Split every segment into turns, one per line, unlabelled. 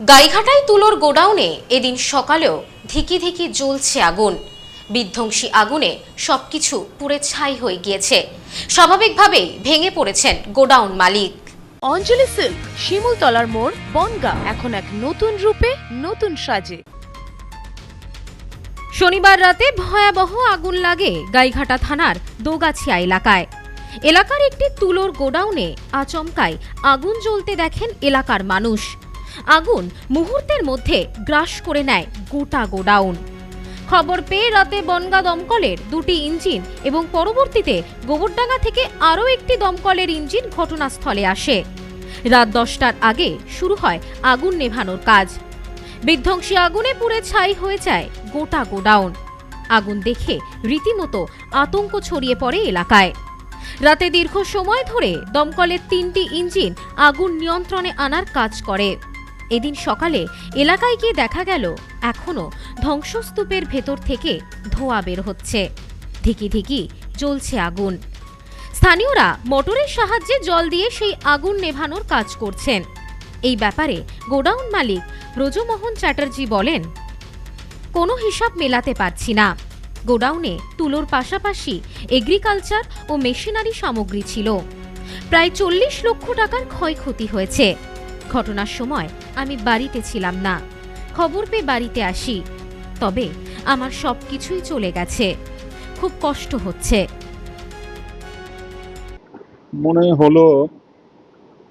গাইঘাটায় তুলোর গোডাউনে এদিন সকালেও ধিকি ধিকি জ্বলছে আগুন। বিধ্বংসী আগুনে সবকিছু পুড়ে ছাই হয়ে গিয়েছে। স্বাভাবিকভাবেই ভেঙে পড়েছেন গোডাউন মালিক।
অঞ্জলি সিল্ক শিমুলতলার মোড় বনগা এখন এক নতুন রূপে নতুন সাজে।
শনিবার রাতে ভয়াবহ আগুন লাগে গাইঘাটা থানার দোগাছিয়া এলাকায়। এলাকার একটি তুলোর গোডাউনে আচমকায় আগুন জ্বলতে দেখেন এলাকার মানুষ। আগুন মুহূর্তের মধ্যে গ্রাস করে নেয় গোটা গোডাউন। খবর পেয়ে রাতে বনগা দমকলের দুটি ইঞ্জিন এবং পরবর্তীতে গোবরডাঙ্গা থেকে আরও একটি দমকলের ইঞ্জিন ঘটনাস্থলে আসে। রাত দশটার আগে শুরু হয় আগুন নেভানোর কাজ। বিধ্বংসী আগুনে পুড়ে ছাই হয়ে যায় গোটা গোডাউন। আগুন দেখে রীতিমতো আতঙ্ক ছড়িয়ে পড়ে এলাকায়। রাতে দীর্ঘ সময় ধরে দমকলের তিনটি ইঞ্জিন আগুন নিয়ন্ত্রণে আনার কাজ করে। এদিন সকালে এলাকায় গিয়ে দেখা গেল, এখনও ধ্বংসস্তূপের ভেতর থেকে ধোঁয়া বের হচ্ছে। ধিকি ধিকি জ্বলছে আগুন। স্থানীয়রা মোটরের সাহায্যে জল দিয়ে সেই আগুন নেভানোর কাজ করছেন। এই ব্যাপারে গোডাউন মালিক ব্রজমোহন চ্যাটার্জি বলেন, কোনো হিসাব মেলাতে পারছি না। গোডাউনে তুলোর পাশাপাশি এগ্রিকালচার ও মেশিনারি সামগ্রী ছিল। প্রায় চল্লিশ লক্ষ টাকার ক্ষয়ক্ষতি হয়েছে। ঘটনার সময় আমি বাড়িতে ছিলাম না। খবর পেয়ে বাড়িতে আসি। তবে আমার সব কিছুই চলে গেছে। খুব কষ্ট হচ্ছে।
মনে হলো,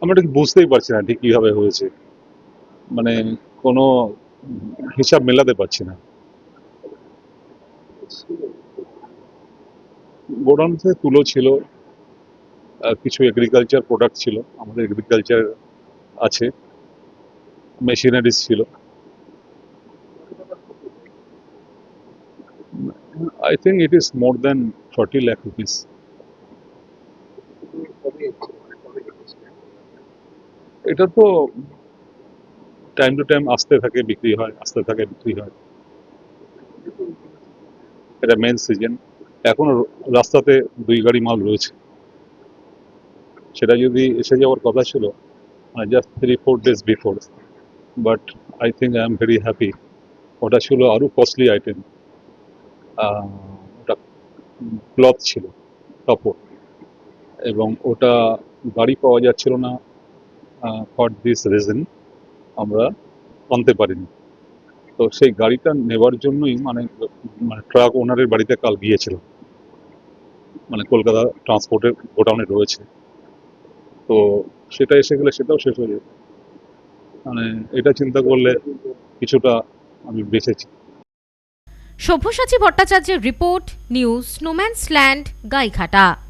আমরা ঠিক বুঝতেই পারছি না ঠিক কীভাবে হয়েছে। মানে কোনো হিসাব মেলাতে পারছি না। গোডাউন থেকে তুলো ছিল কিছু এগ্রিকালচার প্রোডাক্ট ছিল, আমাদের এগ্রিকালচার আছে। মেশিনারিজ ছিল। I think it is more than forty lakh rupees এটা তো টাইম টু টাইম আসতে থাকে, বিক্রি হয়, আসতে থাকে, বিক্রি হয়। এটা মেন সিজন এখনও রাস্তাতে দুই গাড়ি মাল রয়েছে। সেটা যদি এসে যাওয়ার কথা ছিল just three four days before but I think I am very happy ওটা ছিল আরও কস্টলি আইটেম ওটা ক্লথ ছিল কাপড় এবং ওটা গাড়ি পাওয়া যাচ্ছিল না ফর দিস রিজন আমরা আনতে পারিনি। তো সেই গাড়িটা নেবার জন্যই মানে মানে ট্রাক ওনারের বাড়িতে কাল গিয়েছিলাম মানে কলকাতা ট্রান্সপোর্টের গোডাউনে রয়েছে। তো সেটা এসে গেলে সেটাও শেষ হয়ে যাবে। মানে এটা চিন্তা করলে কিছুটা আমি বেঁচেছি।
সভ্যসাচী ভট্টাচার্যের report, news snowman's land, Gaighata.